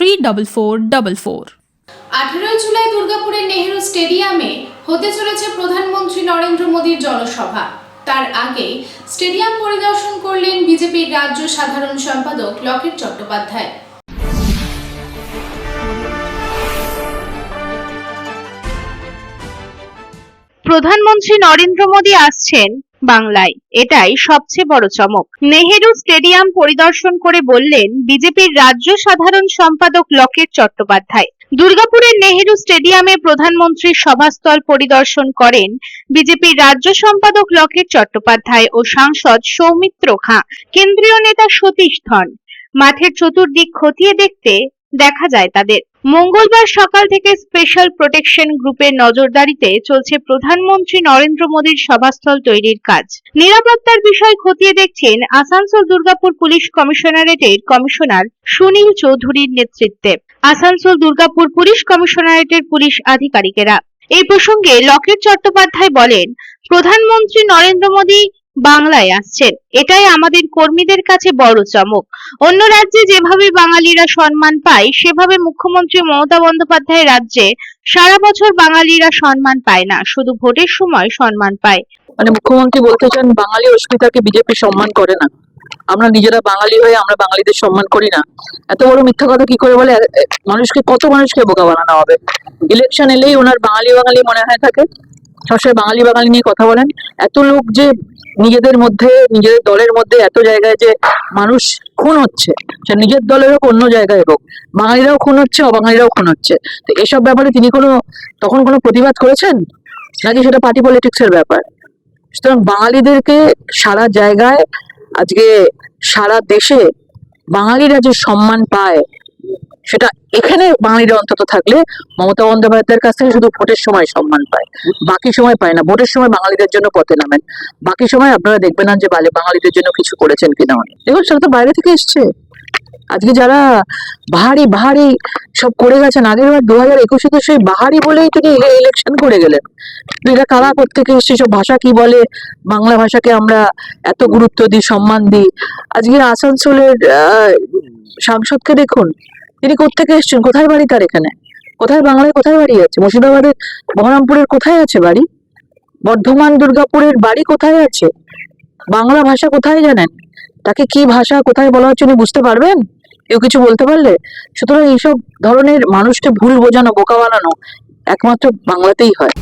three double four double four আঠেরোই জুলাই দুর্গাপুরের নেহেরু স্টেডিয়ামে হতে চলেছে প্রধানমন্ত্রী নরেন্দ্র মোদীর জনসভা। তার আগে স্টেডিয়াম পরিদর্শন করলেন বিজেপির রাজ্য সাধারণ সম্পাদক লকেট চট্টোপাধ্যায়। প্রধানমন্ত্রী নরেন্দ্র মোদী আসছেন বাংলায়। এটাই সবচেয়ে বড় চমক। নেহেরু স্টেডিয়াম পরিদর্শন করে বললেন, বিজেপির রাজ্য সাধারণ সম্পাদক লকেট চট্টোপাধ্যায়। দুর্গাপুরের নেহেরু স্টেডিয়ামে প্রধানমন্ত্রীর সভাস্থল পরিদর্শন করেন বিজেপির রাজ্য সম্পাদক লকেট চট্টোপাধ্যায় ও সাংসদ সৌমিত্র খাঁ। কেন্দ্রীয় নেতা সতীশ ধন। মাঠের চতুর্দিক খতিয়ে দেখতে দেখা যায় তাদের। মঙ্গলবার সকাল থেকে স্পেশাল প্রোটেকশন গ্রুপের নজরদারিতে চলছে প্রধানমন্ত্রী নরেন্দ্র মোদীর সভাস্থল তৈরির কাজ। নিরাপত্তার বিষয় খতিয়ে দেখছেন আসানসোল দুর্গাপুর পুলিশ কমিশনারেটের কমিশনার সুনীল চৌধুরীর নেতৃত্বে। আসানসোল দুর্গাপুর পুলিশ কমিশনারেটের পুলিশ আধিকারিকেরা। এই প্রসঙ্গে লকেট চট্টোপাধ্যায় বলেন, প্রধানমন্ত্রী নরেন্দ্র মোদী বাংলায় আসছেন। এটাই আমাদের কর্মীদের কাছে বড় চমক। অন্য রাজ্যে যেভাবে বাঙালিরা সম্মান পায়, সেভাবে মুখ্যমন্ত্রী মমতা বন্দ্যোপাধ্যায় রাজ্যে সারা বছর বাঙালিরা সম্মান পায় না, শুধু ভোটের সময় সম্মান পায়। মানে মুখ্যমন্ত্রী বলতে চান, বাঙালি অস্মিতাকে বিজেপি সম্মান করে না। আমরা নিজেরা বাঙালি হয়ে আমরা বাঙালিদের সম্মান করি না। এত বড় মিথ্যা কথা কি করে বলে? মানুষকে কত মানুষকে বোকা বানানো হবে? ইলেকশন এলেই ওনার বাঙালি বাঙালি মনে হয় থাকে। সবসময় বাঙালি বাঙালি নিয়ে কথা বলেন। এত লোক যে নিজেদের মধ্যে, নিজেদের দলের মধ্যে এত জায়গায় যে মানুষ খুন হচ্ছে নিজের দলের হোক, অন্য জায়গায় হোক, বাঙালিরাও খুন হচ্ছে, অবাঙালিরাও খুন হচ্ছে। তো এসব ব্যাপারে তিনি কোনো, তখন কোনো প্রতিবাদ করেছেন? নাকি সেটা পার্টি পলিটিক্স এর ব্যাপার? সুতরাং বাঙালিদেরকে সারা জায়গায়, আজকে সারা দেশে বাঙালিরা যে সম্মান পায় সেটা এখানে বাঙালিরা অন্তত থাকলে মমতা বন্দ্যোপাধ্যায়ের কাছ থেকে শুধু ভোটের সময় সম্মান পায়। বাকি সময় পায় না। ভোটের সময় বাঙালিদের জন্য পথে নামেন। বাকি সময় আপনারা দেখবেন না যে বাঙালিদের জন্য কিছু করেছেন কিনা। উনি দেখুন, সেটা তো বাইরে থেকে এসছে। আজকে যারা ভারী ভারী সব করে গেছেন, আগের বার দু হাজার একুশে তো সেই বাহারি বলেই তিনি ইলেকশন করে গেলেন। এটা কারা থেকে এসছে? সব ভাষা কি বলে? বাংলা ভাষাকে আমরা এত গুরুত্ব দিই, সম্মান দিই? আজকে আসানসোলের সাংসদকে দেখুন। তিনি কোত্থেকে এসছেন কোথায় বাড়ি তার এখানে কোথায় বাংলায় কোথায় বাড়ি আছে মুর্শিদাবাদের বহরমপুরের কোথায় আছে বাড়ি বর্ধমান দুর্গাপুরের বাড়ি কোথায় আছে বাংলা ভাষা কোথায় জানেন তাকে কি ভাষা কোথায় বলা হচ্ছে উনি বুঝতে পারবেন কেউ কিছু বলতে পারলে সুতরাং এইসব ধরনের মানুষকে ভুল বোঝানো বোকা বানানো একমাত্র বাংলাতেই হয়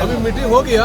अभी मीटिंग हो गया